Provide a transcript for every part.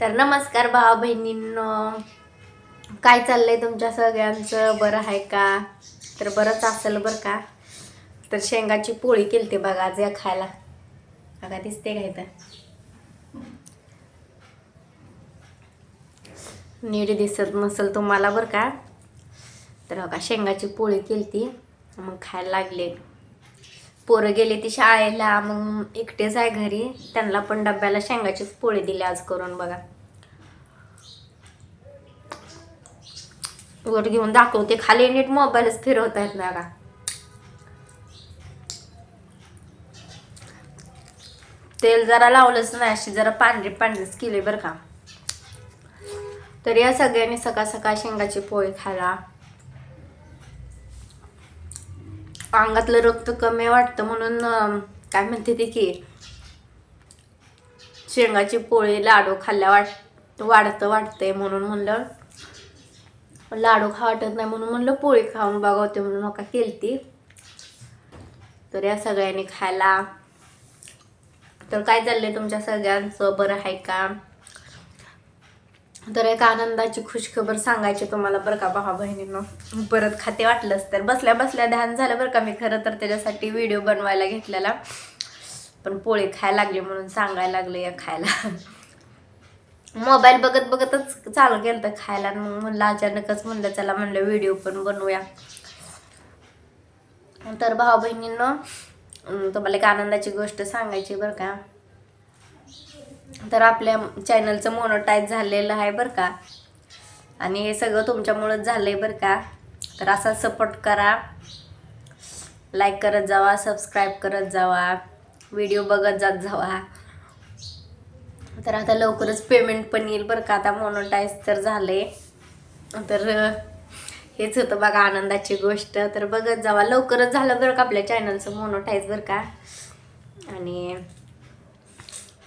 तर नमस्कार भावा बहिणींनो. काय चाललंय तुमच्या सगळ्यांचं? बरं आहे का? तर बरंच असेल बरं का? तर शेंगाची पोळी केली ते बघा आज या खायला. बघा दिसते काय तर नीट दिसत नसेल तुम्हाला बरं का? तर बघा शेंगाची पोळी केली ती मग खायला लागले. पोरं गेले ती शाळेला मग एकटेच आहे घरी. त्यांना पण डब्याला शेंगाचीच पोळी दिली आज करून बघा. वर घेऊन दाखवते. खाली नीट मोबाईलच फिरवता येत ना का तेल जरा लावलंच नाही अशी जरा पांढरी पांढरीच केली बरं का. तर या सगळ्यांनी सकाळ सकाळ शेंगाची पोळी खायला. अंगातलं रक्त कमी वाटतं म्हणून काय म्हणते ते की शेंगाची पोळी लाडू खाल्ल्या वाट वाढतं वाटतंय म्हणून म्हणलं. लाडू खा वाटत नाही म्हणून म्हणलं पोळी खाऊन बघावते म्हणून नका केलती. तर या सगळ्यांनी खायला. तर काय चाललंय तुमच्या सगळ्यांचं? बरं आहे का? तर एक आनंदाची खुशखबर सांगायची तुम्हाला बरं का भावा बहिणीनं. परत खाते वाटलंच तर. बसल्या बसल्या ध्यान झालं बरं का मी खरं तर त्याच्यासाठी व्हिडिओ बनवायला घेतलेला. पण पोळी खायला लागली म्हणून सांगायला लागले या खायला. मोबाईल बघत बघतच चालू केलं तर खायला मग म्हणलं अचानकच म्हणलं चला म्हणलं व्हिडिओ पण बनवूया. तर भावा बहिणींनो तुम्हाला एक आनंदाची गोष्ट सांगायची बरं का. तर आपल्या चॅनलचं मोनोटाईज झालेलं आहे बरं का. आणि हे सगळं तुमच्यामुळंच झालं आहे बरं का. तर असा सपोर्ट करा. लाईक करत जावा सबस्क्राईब करत जावा व्हिडिओ बघत जात जावा. तर आता लवकरच पेमेंट पण येईल बरं का. आता मोनोटाईज तर झाले तर हेच होतं बघा आनंदाची गोष्ट. तर बघत जावा. लवकरच झालं बरं का आपल्या चॅनलचं मोनोटाईज बरं का. आणि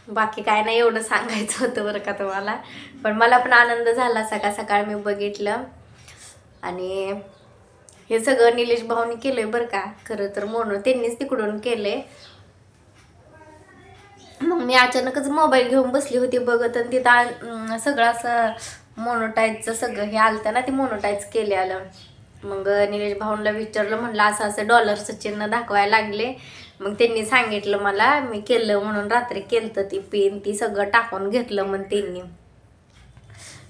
बाकी काय नाही एवढं सांगायचं होतं बरं का तुम्हाला. पण मला पण आनंद झाला सकाळ सकाळ मी बघितलं. आणि हे सगळं निलेश भाऊनी आहे बरं का. खरं तर म्हणून त्यांनीच तिकडून केलंय. मग मी अचानकच मोबाईल घेऊन बसली होती बघत आणि तिथं सगळं असं मोनोटाईजचं सगळं हे आलं ना ते मोनोटाईज केले आलं मग निलेश भाऊंना विचारलं म्हणलं असं असं डॉलरचं चिन्ह दाखवायला लागले. मग त्यांनी सांगितलं मला मी केलं म्हणून रात्री केलं ती पेन ती सगळं टाकून घेतलं मग त्यांनी.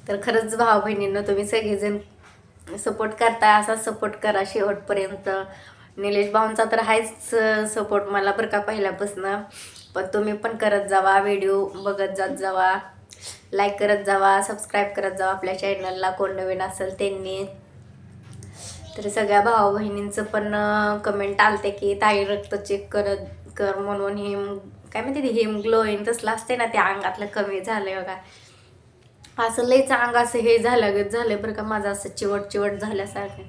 तर खरंच भाऊ बहिणींना तुम्ही सगळेजण सपोर्ट करता असा सपोर्ट करा शेवटपर्यंत. निलेश भाऊंचा तर आहेच सपोर्ट मला बरं का पहिल्यापासून. पण तुम्ही पण करत जावा व्हिडिओ बघत जात जावा. लाईक करत जावा सबस्क्राईब करत जावा आपल्या चॅनलला कोण नवीन असेल त्यांनी. तर सगळ्या भाऊ बहिणींचं पण कमेंट आलते की ताई रक्त चेक करत कर म्हणून हिम काय माहिती ते हिम ग्लोईन तसलं असते ना ते अंगातलं कमी झालंय बघा. असं लईच अंग असं हे झालं झालं बरं का माझं असं चिवट चिवट झाल्यासारखं.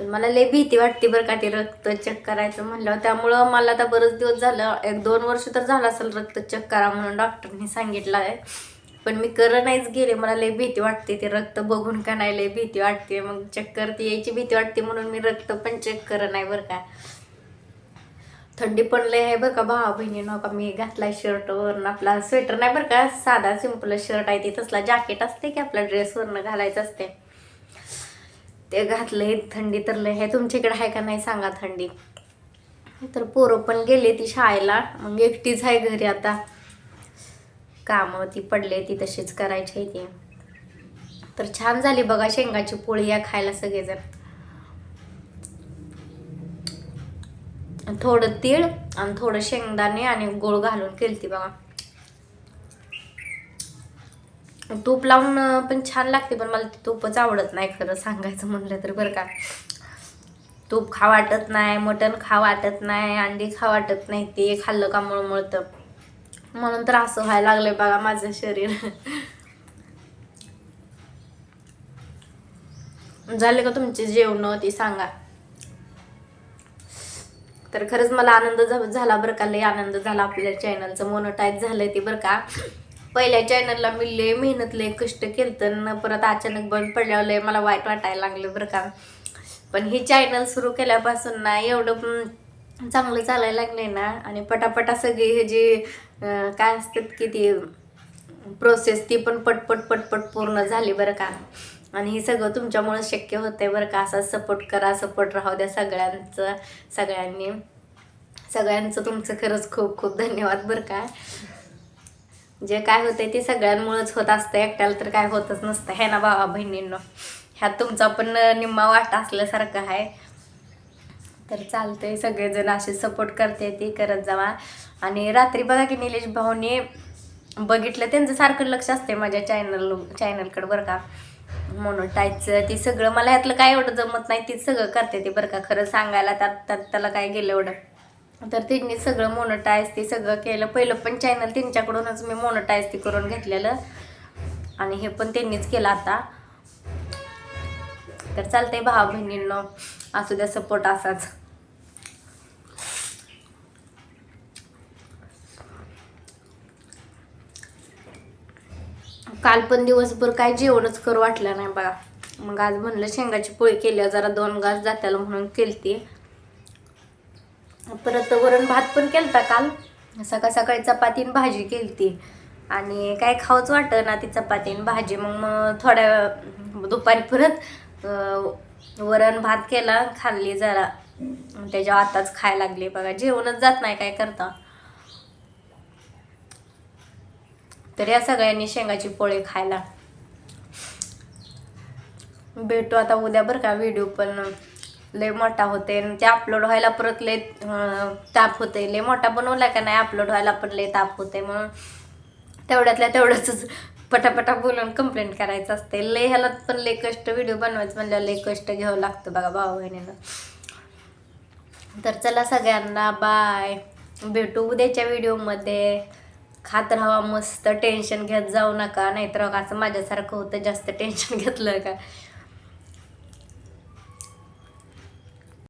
पण मला लई भीती वाटते बरं का ते रक्त चेक करायचं म्हणलं त्यामुळं मला आता बरंच दिवस झालं एक दोन वर्ष तर झालं असेल रक्त चेक करा म्हणून डॉक्टरनी सांगितलं आहे पण मी कर नाहीच गेले. मला लई भीती वाटते ते रक्त बघून का नाही लई भीती वाटते. मग चक्कर ती यायची भीती वाटते म्हणून मी रक्त पण चेक कर नाही बरं का. थंडी पण लय आहे बरं का भावा बहिणी का मी घातलाय शर्ट आपला स्वेटर नाही बरं का साधा सिंपल शर्ट आहे ते. तसला जॅकेट असते की आपला ड्रेसवरनं घालायचं असते. ते घातलंय थंडी तर लय आहे. तुमच्याकडे आहे का नाही सांगा थंडी. तर पोरं पण गेले ती शाळेला. मग एकटीच आहे घरी आता. कामं ती पडले ती तशीच करायची आहे ती. तर छान झाली बघा शेंगाची पोळी या खायला सगळेजण. थोडं तीळ आणि थोडं शेंगदाणे आणि गोळ घालून केलती बघा. तूप लावून पण छान लागते पण मला ती तूपच आवडत नाही खरं सांगायचं म्हणलं तर बरं का. तूप खा वाटत नाही मटण खा वाटत नाही अंडी खा वाटत नाही ते खाल्लं का मळमळतं. म्हणून तर असं व्हायला लागलंय बघा माझं शरीर. झाले का तुमचे जेवण? ते सांगा. तर खरंच मला आनंद झाला बरं का लय आनंद झाला आपल्या चॅनलचं मोनोटाईज झालंय ते बरं का. पहिल्या चॅनलला मी लय मेहनत लय कष्ट केलं न परत अचानक बंद पडल्यावर लय मला वाईट वाटायला लागलं बरं का. पण हे चॅनल सुरू केल्यापासून ना एवढं चांगलं चालायला लागले ना. आणि पटापटा सगळी हे जे काय असतात की ती प्रोसेस ती पण पटपट पटपट पूर्ण झाली बरं का. आणि हे सगळं तुमच्यामुळे शक्य होतंय बरं का. असा सपोर्ट करा सपोर्ट राहू द्या सगळ्यांचं सगळ्यांनी. सगळ्यांचं तुमचं खरंच खूप खूप धन्यवाद बरं का. जे काय होतंय ते सगळ्यांमुळेच होत असतं. एकट्याला तर काय होतच नसतं. हे ना भावा बहिणींनो ह्यात तुमचा पण निम्मा वाटा असल्यासारखं आहे. तर चालतंय. सगळेजण असे सपोर्ट करते ते करत जावा. आणि रात्री बघा की निलेश भाऊने बघितलं त्यांचं सारखं लक्ष असते माझ्या चॅनल चॅनलकडे बरं का. मोनोटाईजचं ते सगळं मला ह्यातलं काय एवढं जमत नाही ते सगळं करते ते बरं का. खरं सांगायला त्यात त्यात त्याला काय गेलं एवढं. तर त्यांनी सगळं मोनोटाईज ते सगळं केलं. पहिलं पण चॅनल त्यांच्याकडूनच मी मोनोटाईज ते करून घेतलेलं. आणि हे पण त्यांनीच केलं आता. तर चालतंय भाव बहिणींनो असू द्या सपोर्ट असाच. काल पण दिवसभर काय जेवणच कर वाटलं नाही बघा. मग आज म्हणलं शेंगाची पोळी केली जरा दोन घास जात्याला म्हणून केलती. परत वरण भात पण केलता काल. सकाळ सकाळी चपाती आणि भाजी केलती. आणि काय खाऊच वाटत ना ती चपाती आणि भाजी. मग मग थोड्या दुपारी परत वरण भात केला खाल्ली जरा. त्याच्या आताच खायला लागली. बघा जेवणच जात नाही काय करता. तर या सगळ्यांनी शेंगाची पोळे खायला. भेटू आता उद्या बरं का व्हिडिओ पण लय मोठा होते आणि ते अपलोड व्हायला परत लय ताप होते लय मोठा बनवला का नाही अपलोड व्हायला पण लय ताप होते म्हणून तेवढ्यातल्या तेवढंच पटापटा बोलून कंप्लेंट करायचं असते लय ह्याला पण लय कष्ट व्हिडिओ बनवायचं म्हणल्यावर लय कष्ट घ्यावं लागतं बघा भाऊ बहिणीनं तर चला सगळ्यांना बाय भेटू उद्याच्या व्हिडिओमध्ये खात राहा मस्त टेन्शन घेत जाऊ नका. नाहीतर असं माझ्यासारखं होतं जास्त टेन्शन घेतलं का?